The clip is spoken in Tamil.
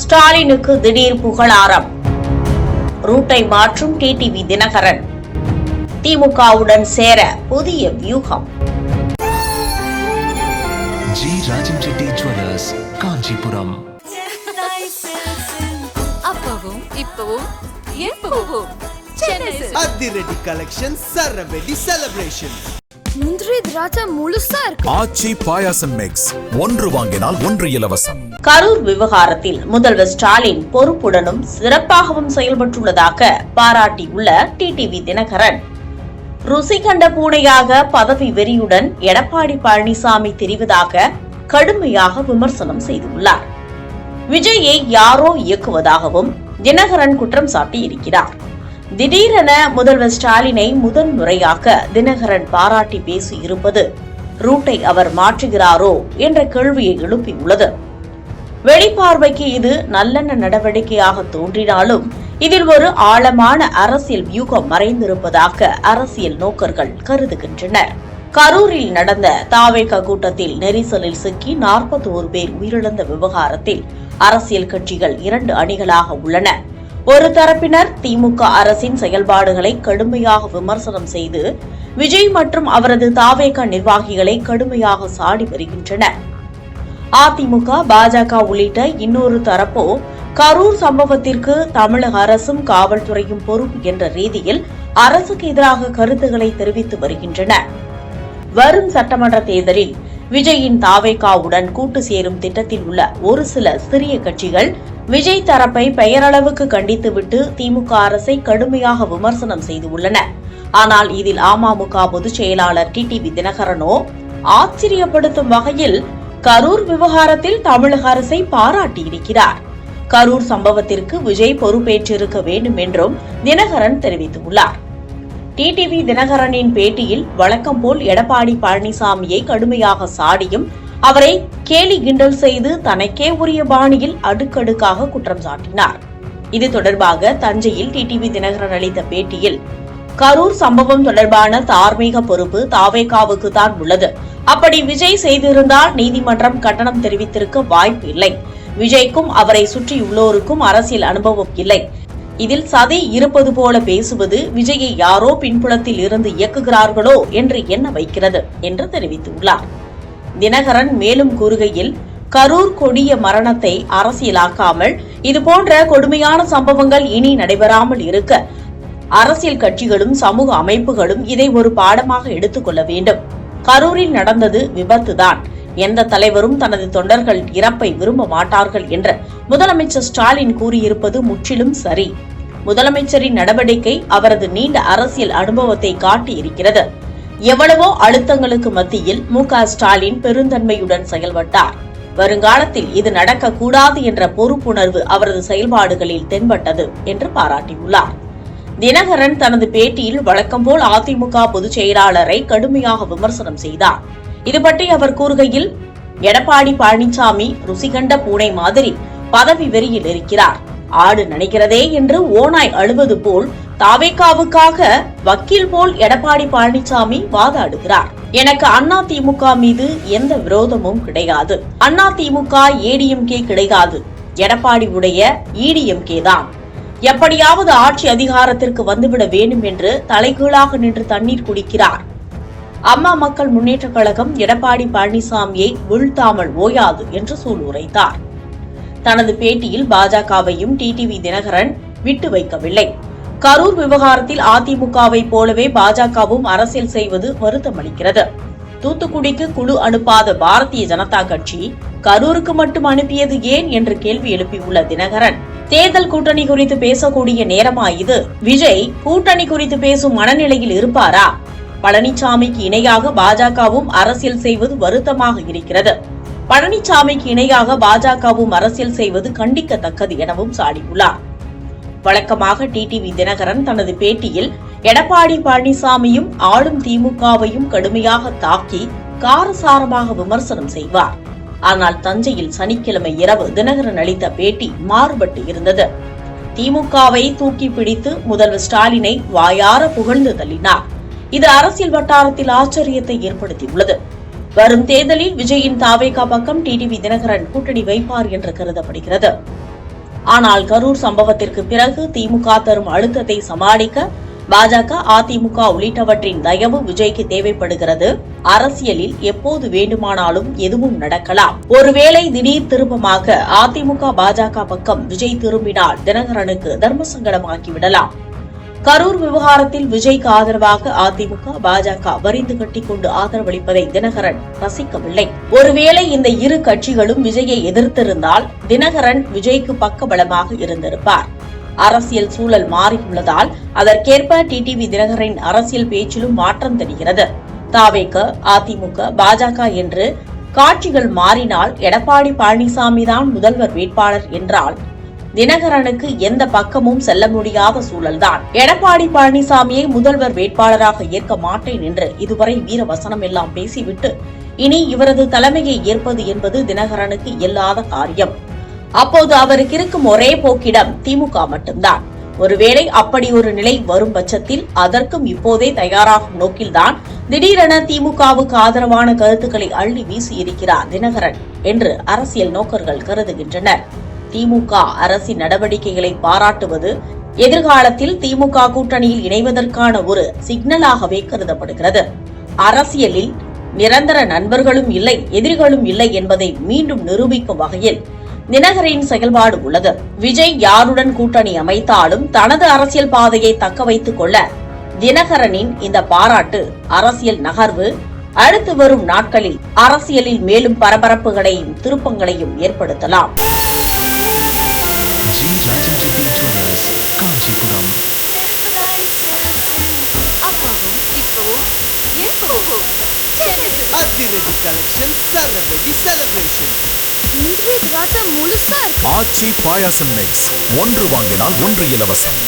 ஸ்டாலினுக்கு திடீர் புகழாரம். ரூட்டை மாற்றும் டிடிவி தினகரன். திமுகவுடன் சேர புதிய வியூகம். G Rajan Reddy jewellers Kanchipuram. அப்பவும் இப்பவும் எப்பவும். அதிரடி கலெக்ஷன் சரவெடி செலிப்ரேஷன் முந்திரி திராட்சை முழுசா இருக்கு. ஆச்சி பாயாசம் மிக்ஸ் ஒன்று வாங்கினால் ஒன்று இலவசம். கரூர் விவகாரத்தில் முதல்வர் ஸ்டாலின் பொறுப்புடனும் சிறப்பாகவும் செயல்பட்டுள்ளதாக பாராட்டியுள்ள டிடிவி தினகரன். ருசி கண்ட பூனையாக பதவி வெறியுடன் எடப்பாடி பழனிசாமி தெரிவதாக கடுமையாக விமர்சனம் செய்துள்ளார். விஜயை யாரோ இயக்குவதாகவும் தினகரன் குற்றம் சாட்டியிருக்கிறார். திடீரென முதல்வர் ஸ்டாலினை முதன் முறையாக தினகரன் பாராட்டி பேசியிருப்பது ரூட்டை அவர் மாற்றுகிறாரோ என்ற கேள்வியை எழுப்பியுள்ளது. வெளிப்பார்வைக்கு இது நல்லெண்ண நடவடிக்கையாக தோன்றினாலும் இதில் ஒரு ஆழமான அரசியல் வியூகம் மறைந்திருப்பதாக அரசியல் நோக்கர்கள் கருதுகின்றனர். கரூரில் நடந்த தாவேக கூட்டத்தில் நெரிசலில் சிக்கி 41 பேர் உயிரிழந்த விவகாரத்தில் அரசியல் கட்சிகள் இரண்டு அணிகளாக உள்ளன. ஒரு தரப்பினர் திமுக அரசின் செயல்பாடுகளை கடுமையாக விமர்சனம் செய்து விஜய் மற்றும் அவரது தாவேக நிர்வாகிகளை கடுமையாக சாடி வருகின்றனர். அதிமுக பாஜக உள்ளிட்ட இன்னொரு தரப்போ கரூர் சம்பவத்திற்கு தமிழக அரசும் காவல்துறையும் பொறுப்பு என்ற ரீதியில் அரசுக்கு எதிராக கருத்துக்களை தெரிவித்து வருகின்றன. வரும் சட்டமன்ற தேர்தலில் விஜயின் தாவேகாவுடன் கூட்டு சேரும் திட்டத்தில் உள்ள ஒரு சில சிறிய கட்சிகள் விஜய் தரப்பை பெயரளவுக்கு கண்டித்துவிட்டு திமுக அரசை கடுமையாக விமர்சனம் செய்துள்ளன ஆனால் இதில் அமமுக பொதுச் செயலாளர் டிடிவி தினகரனோ ஆச்சரியப்படுத்தும் வகையில் கரூர் விவகாரத்தில் தமிழக அரசை பாராட்டியிருக்கிறார். கரூர் சம்பவத்திற்கு விஜய் பொறுப்பேற்றிருக்க வேண்டும் என்றும் தினகரன் தெரிவித்துள்ளார். டிடிவி தினகரனின் பேட்டியில் வழக்கம் போல் எடப்பாடி பழனிசாமியை கடுமையாக சாடியும் அவரை கேலி கிண்டல் செய்து தனக்கே உரிய பாணியில் அடுக்கடுக்காக குற்றம் சாட்டினார். இது தொடர்பாக தஞ்சையில் டிடிவி தினகரன் அளித்த பேட்டியில் கரூர் சம்பவம் தொடர்பான தார்மீக பொறுப்பு தாவேகாவுக்கு தான் உள்ளது. அப்படி விஜய் செய்திருந்தால் நீதிமன்றம் கட்டணம் தெரிவித்திருக்க வாய்ப்பு இல்லை. விஜய்க்கும் அவரை சுற்றியுள்ளோருக்கும் அரசியல் அனுபவம் இல்லை. இதில் சதி இருப்பது போல பேசுவது விஜயை யாரோ பின்புலத்தில் இருந்து இயக்குகிறார்களோ என்று எண்ண வைக்கிறது என்று தெரிவித்துள்ளார். தினகரன் மேலும் கூறுகையில் கரூர் கொடிய மரணத்தை அரசியலாக்காமல் இதுபோன்ற கொடுமையான சம்பவங்கள் இனி நடைபெறாமல் இருக்க அரசியல் கட்சிகளும் சமூக அமைப்புகளும் இதை ஒரு பாடமாக எடுத்துக்கொள்ள வேண்டும். கரூரில் நடந்தது விபத்துதான். எந்த தலைவரும் தனது தொண்டர்கள் இறப்பை விரும்ப மாட்டார்கள் என்று முதலமைச்சர் ஸ்டாலின் கூறியிருப்பது முற்றிலும் சரி. முதலமைச்சரின் நடவடிக்கை அவரது நீண்ட அரசியல் அனுபவத்தை காட்டியிருக்கிறது. எவ்வளவோ அழுத்தங்களுக்கு மத்தியில் மு. க. ஸ்டாலின் பெருந்தன்மையுடன் செயல்பட்டார். வருங்காலத்தில் இது நடக்கக்கூடாது என்ற பொறுப்புணர்வு அவரது செயல்பாடுகளில் தென்பட்டது என்று பாராட்டியுள்ளார். தினகரன் தனது பேட்டியில் வழக்கம் போல் அதிமுக பொதுச் செயலாளரை கடுமையாக விமர்சனம் செய்தார். இது பற்றி அவர் கூறுகையில் எடப்பாடி பழனிசாமி ருசிகண்ட பூனை மாதிரி பதவி வெறியில் இருக்கிறார். ஆடு நினைக்கிறதே என்று ஓனாய் அழுவது போல் தாவேக்காவுக்காக வக்கீல் போல் எடப்பாடி பழனிசாமி வாதாடுகிறார். எனக்கு அண்ணா திமுக மீது எந்த விரோதமும் கிடையாது. அண்ணா திமுக ஏடிஎம்கே கிடையாது. எடப்பாடி உடைய இடிஎம்கே தான். எப்படியாவது ஆட்சி அதிகாரத்திற்கு வந்துவிட வேண்டும் என்று தலைகீழாக நின்று தண்ணீர் குடிக்கிறார். அம்மா மக்கள் முன்னேற்றக் கழகம் எடப்பாடி பழனிசாமியை வீழ்த்தாமல் ஓயாது என்று சூளுரைத்தார். தனது பேட்டியில் பாஜகவையும் டிடிவி தினகரன் விட்டு வைக்கவில்லை. கரூர் விவகாரத்தில் அதிமுகவை போலவே பாஜகவும் அரசியல் செய்வது வருத்தமளிக்கிறது. தூத்துக்குடிக்கு குழு அனுப்பாத பாரதிய ஜனதா கட்சி கரூருக்கு மட்டும் அனுப்பியது ஏன் என்று கேள்வி எழுப்பியுள்ள தினகரன் தேர்தல் கூட்டணி குறித்து பேசக்கூடிய நேரமா இது? விஜய் கூட்டணி குறித்து பேசும் மனநிலையில் இருப்பாரா? பழனிசாமிக்கு இணையாக பாஜகவும் அரசியல் செய்வது வருத்தமாக இருக்கிறது. பழனிசாமிக்கு இணையாக பாஜகவும் அரசியல் செய்வது கண்டிக்கத்தக்கது எனவும் சாடியுள்ளார். வழக்கமாக டிடிவி தினகரன் தனது பேட்டியில் எடப்பாடி பழனிசாமியும் ஆளும் திமுகவையும் கடுமையாக தாக்கி காரசாரமாக விமர்சனம் செய்வார். ஆனால் தஞ்சையில் சனிக்கிழமை இரவு தினகரன் அளித்த பேட்டி மாறுபட்டு இருந்தது. திமுகவை தூக்கி பிடித்து முதல்வர் ஸ்டாலினை வாயார புகழ்ந்து தள்ளினார். இது அரசியல் வட்டாரத்தில் ஆச்சரியத்தை ஏற்படுத்தியுள்ளது. வரும் தேர்தலில் விஜயின் தாவேகா பக்கம் டிடிவி தினகரன் கூட்டணி வைப்பார் என்று கருதப்படுகிறது. ஆனால் கரூர் சம்பவத்திற்கு பிறகு திமுக தரும் அழுத்தத்தை சமாளிக்க பாஜக அதிமுக உள்ளிட்டவற்றின் தயவு விஜய்க்கு தேவைப்படுகிறது. அரசியலில் எப்போது வேண்டுமானாலும் எதுவும் நடக்கலாம். ஒருவேளை திடீர் திருப்பமாக அதிமுக பாஜக பக்கம் விஜய் திரும்பினால் தினகரனுக்கு தர்ம சங்கடமாக்கிவிடலாம் கரூர் விவகாரத்தில் விஜய்க்கு ஆதரவாக அதிமுக பாஜக வரிந்து கட்டிக்கொண்டு ஆதரவளிப்பதை தினகரன் ரசிக்கவில்லை. ஒருவேளை இந்த இரு கட்சிகளும் விஜயை எதிர்த்திருந்தால் தினகரன் விஜய்க்கு பக்கபலமாக இருந்திருப்பார். அரசியல் சூழல் மாறியுள்ளதால் அதற்கேற்ப டிடிவி தினகரின் அரசியல் பேச்சிலும் மாற்றம் தெரிகிறது. தாவேக அதிமுக பாஜக என்று காட்சிகள் மாறினால் எடப்பாடி பழனிசாமி தான் முதல்வர் வேட்பாளர் என்றால் தினகரனுக்கு எந்த பக்கமும் செல்ல முடியாத சூழல்தான். எடப்பாடி பழனிசாமியை முதல்வர் வேட்பாளராக ஏற்க மாட்டேன் என்று இதுவரை வீரவசனம் எல்லாம் பேசிவிட்டு இனி இவரது தலைமையை ஏற்பது என்பது தினகரனுக்கு இயலாத காரியம். அப்போது அவருக்கு இருக்கும் ஒரே போக்கிடம் திமுக மட்டும்தான். ஒருவேளை அப்படி ஒரு நிலை வரும் பட்சத்தில் அதற்கும் இப்போதே தயாராகும் நோக்கில்தான் திடீரென திமுகவுக்கு ஆதரவான கருத்துக்களை அள்ளி வீசியிருக்கிறார் தினகரன் என்று அரசியல் நோக்கர்கள் கருதுகின்றனர். திமுக அரசின் நடவடிக்கைகளை பாராட்டுவது எதிர்காலத்தில் திமுக கூட்டணியில் இணைவதற்கான ஒரு சிக்னலாகவே கருதப்படுகிறது. அரசியலில் நிரந்தர நண்பர்களும் இல்லை எதிரிகளும் இல்லை என்பதை மீண்டும் நிரூபிக்கும் வகையில் தினகரின் செயல்பாடு உள்ளது. விஜய் யாருடன் கூட்டணி அமைத்தாலும் தனது அரசியல் பாதையை தக்க வைத்துக் கொள்ள தினகரனின் இந்த பாராட்டு அரசியல் நகர்வு அடுத்து வரும் நாட்களில் அரசியலில் மேலும் பரபரப்புகளையும் திருப்பங்களையும் ஏற்படுத்தலாம். அதிரடி கலெக்ஷன் சரவெடி செலிப்ரேஷன் இன்றைய திராட்சை முழுசா இருக்கு. ஆச்சி பாயாசம் மிக்ஸ் ஒன்று வாங்கினால் ஒன்று இலவசம்.